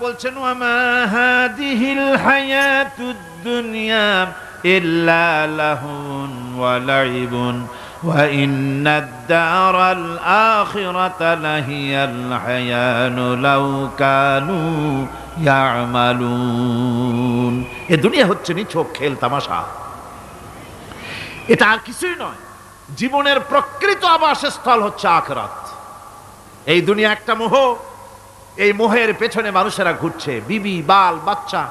বলছেন হায়াতুদ দুনিয়া ইল্লা লাহুন ওয়া লাইবুন ওয়া ইন্নাদ দারাল আখিরাতা লাহিয়াল লাউ কানু ইয়ামালুন. এ দুনিয়া হচ্ছে খেল, তামাশা। এটা আর কিছুই নয়। জীবনের প্রকৃত আবাসস্থল হচ্ছে আখরাত। এই দুনিয়া একটা মোহ। এই মোহের পেছনে মানুষেরা ঘুরছে। বিবি, বাল, বাচ্চা,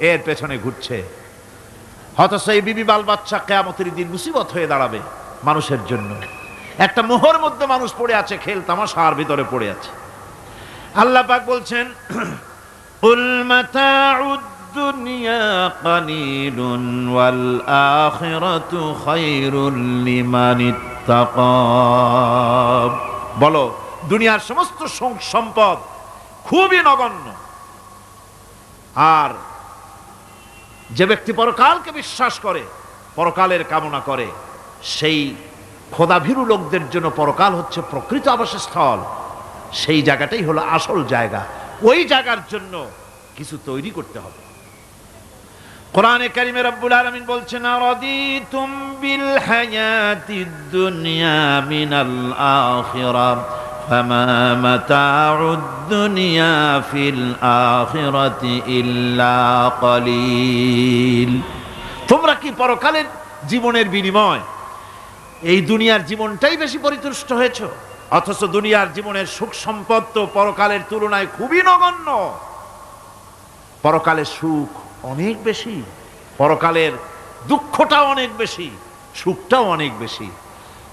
এর পেছনে ঘুরছে। হতাশ এই বিবি, বাল, বাচ্চা কেয়ামতের দিন মুসিবত হয়ে দাঁড়াবে মানুষের জন্য। একটা মোহর মধ্যে মানুষ পড়ে আছে, খেল তামাশার ভিতরে পড়ে আছে। আল্লাহ পাক বলছেন বলো, দুনিয়ার সমস্ত সম্পদ খুবই নগণ্য। আর যে ব্যক্তি পরকালকে বিশ্বাস করে, পরকালের কামনা করে, সেই খোদাভীরু লোকদের জন্য পরকাল হচ্ছে প্রকৃত আবাসস্থল। সেই জায়গাটাই হলো আসল জায়গা। ওই জায়গার জন্য কিছু তৈরি করতে হবে। কোরআনে কারিমে রব্বুল আলামিন বলছেন, আরাদিতুম বিল হায়াতিদ দুনিয়া মিনাল আখিরাহ ফামা মাতাউদ দুনিয়া ফিল আখিরাতি ইল্লা কলিল তোমরা কি পরকালের জীবনের বিনিময়? এই দুনিয়ার জীবনটাই বেশি পরিতুষ্ট হয়েছ? অথচ দুনিয়ার জীবনের সুখ সম্পদ তো পরকালের তুলনায় খুবই নগণ্য। পরকালের সুখ অনেক বেশি, পরকালের দুঃখটা অনেক বেশি, সুখটাও অনেক বেশি।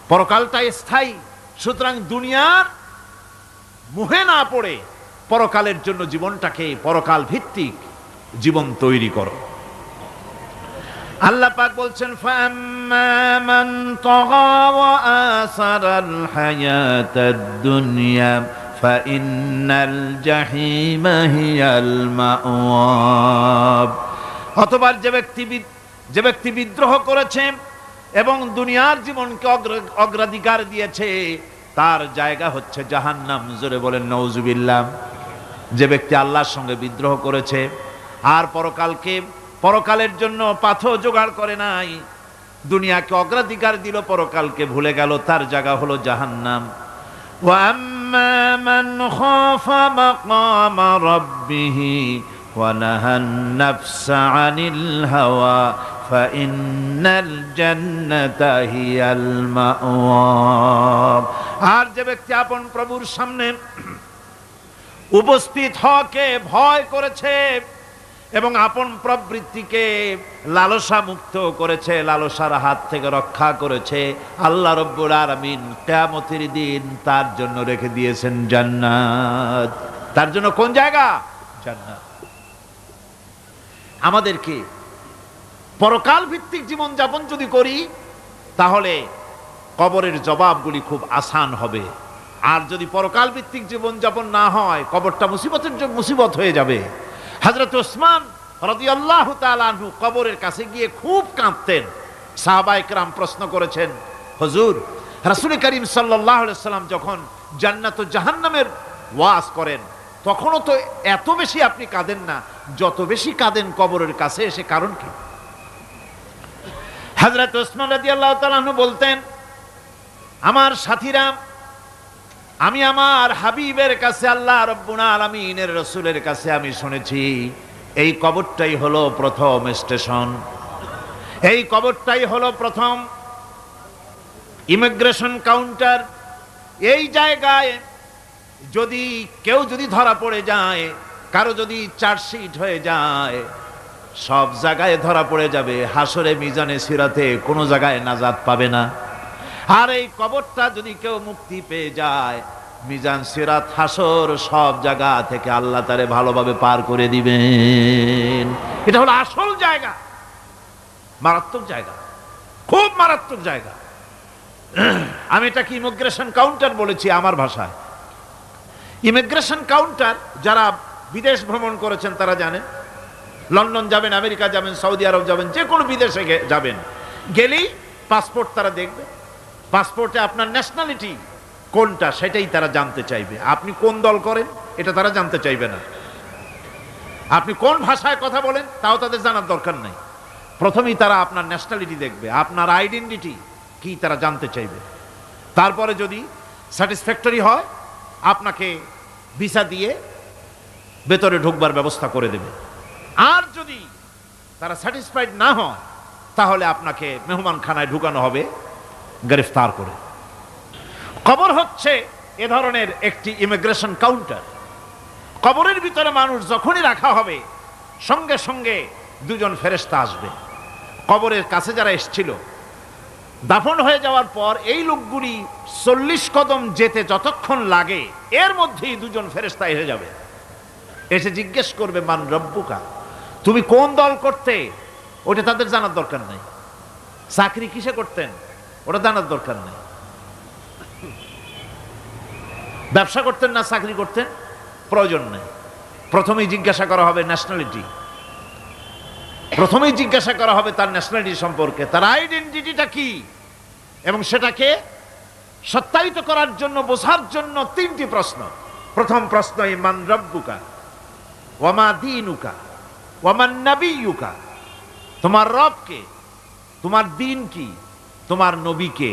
পরকালটা স্থায়ী, সুতরাং দুনিয়ার মুহে না পড়ে, পরকালের জন্য জীবনটাকে পরকাল ভিত্তিক জীবন তৈরি করো। আল্লাহ পাক বলছেন, ফাম্মা মান তাগা ওয়া আসারাল হায়াতাদ দুনিয়া, ফাইন্নাল জাহিমা হিয়াল মাওয়াব। অথবা যে ব্যক্তি যে ব্যক্তি বিদ্রোহ করেছে এবং দুনিয়ার জীবনকে অগ্র- অগ্রাধিকার দিয়েছে তার জায়গা হচ্ছে জাহান্নাম জোরে বলেন নওজুবিল্লাহ যে ব্যক্তি আল্লাহর সঙ্গে বিদ্রোহ করেছে আর পরকালকে পরকালের জন্য পাথর জোগাড় করে নাই দুনিয়াকে অগ্রাধিকার দিল পরকালকে ভুলে গেল তার জায়গা হলো জাহান্নাম وأما من خاف مقام ربه ونهى النفس عن الهوى আর যে ব্যক্তি আপন প্রভুর সামনে উপস্থিত হকে ভয় করেছে এবং আপন প্রবৃত্তিকে লালসা মুক্ত করেছে, লালসার হাত থেকে রক্ষা করেছে, আল্লাহ আর আরামিন কেমতির দিন তার জন্য রেখে দিয়েছেন জান্নাত। তার জন্য কোন জায়গা? জান্নাত। আমাদেরকে পরকাল ভিত্তিক জীবন যাপন যদি করি, তাহলে কবরের জবাবগুলি খুব আসান হবে। আর যদি পরকাল ভিত্তিক জীবন যাপন না হয়, কবরটা মুসিবতের জন্য মুসিবত হয়ে যাবে। হজরত ওসমান রাদিয়াল্লাহু তাআলা আনহু কবরের কাছে গিয়ে খুব কাঁদতেন। সাহাবায়ে কেরাম প্রশ্ন করেছেন, হুজুর, রাসূল করিম আলাইহি সাল্লাম যখন জান্নাত জাহান্নামের ওয়াজ করেন, তখনও তো এত বেশি আপনি কাঁদেন না। যত বেশি কাঁদেন কবরের কাছে এসে কারণ কি? হযরত ওসমান রাদিয়াল্লাহু তাআলা আনহু বলতেন, আমার সাথীরা, আমি আমার হাবিবের কাছে আল্লাহ রব্বুল আলামিনের রসুলের কাছে আমি শুনেছি, এই কবরটাই হলো প্রথম স্টেশন। এই কবরটাই হলো প্রথম ইমিগ্রেশন কাউন্টার। এই জায়গায় যদি কেউ যদি ধরা পড়ে যায়, কারও যদি চার্জশিট হয়ে যায় সব জায়গায় ধরা পড়ে যাবে। হাসরে মিজানে সিরাতে কোনো জায়গায় নাজাত পাবে না। আর এই কবরটা যদি কেউ মুক্তি পেয়ে যায়, মিজান সিরাত হাসর সব জায়গা থেকে আল্লাহ তারে ভালোভাবে পার করে দিবেন। এটা হলো আসল জায়গা। মারাত্মক জায়গা। খুব মারাত্মক জায়গা। আমি এটাকে ইমিগ্রেশন কাউন্টার বলেছি আমার ভাষায়? ইমিগ্রেশন কাউন্টার যারা বিদেশ ভ্রমণ করেছেন তারা জানেন? লন্ডন যাবেন, আমেরিকা যাবেন, সৌদি আরব যাবেন, যে কোনো বিদেশে যাবেন। গেলেই পাসপোর্ট তারা দেখবে। পাসপোর্টে আপনার ন্যাশনালিটি কোনটা সেটাই তারা জানতে চাইবে। আপনি কোন দল করেন, এটা তারা জানতে চাইবে না। আপনি কোন ভাষায় কথা বলেন, তাও তাদের জানার দরকার নাই। প্রথমেই তারা আপনার ন্যাশনালিটি দেখবে, আপনার আইডেন্টিটি কি তারা জানতে চাইবে। তারপরে যদি স্যাটিসফ্যাক্টরি হয়, আপনাকে ভিসা দিয়ে ভেতরে ঢুকবার ব্যবস্থা করে দেবে। আর যদি তারা স্যাটিসফাইড না হয় তাহলে আপনাকে মেহমান খানায় ঢুকানো হবে, গ্রেফতার করে। কবর হচ্ছে এ ধরনের একটি ইমিগ্রেশন কাউন্টার কবরের ভিতরে মানুষ যখনই রাখা হবে, সঙ্গে সঙ্গে দুজন ফেরেস্তা আসবে। কবরের কাছে যারা এসছিল, দাফন হয়ে যাওয়ার পর এই লোকগুলি চল্লিশ কদম যেতে যতক্ষণ লাগে, এর মধ্যেই দুজন ফেরেস্তা এসে যাবে। এসে জিজ্ঞেস করবে, মান রব্বুকা? তুমি কোন দল করতে ওটা তাদের জানার দরকার নেই। চাকরি কিসে করতেন, ওটা জানার দরকার নেই। ব্যবসা করতেন না, চাকরি করতেন, প্রয়োজন নেই। প্রথমেই জিজ্ঞাসা করা হবে ন্যাশনালিটি প্রথমেই জিজ্ঞাসা করা হবে তার ন্যাশনালিটি সম্পর্কে। তার আইডেন্টিটিটা কি? এবং সেটাকে সত্যায়িত করার জন্য, বোঝার জন্য তিনটি প্রশ্ন। প্রথম প্রশ্ন, ইমান রব্বুকা, ওয়ামা দিনুকা। ওয়ামান নাবিয়ুকা তোমার রবকে তোমার দিন কি তোমার নবীকে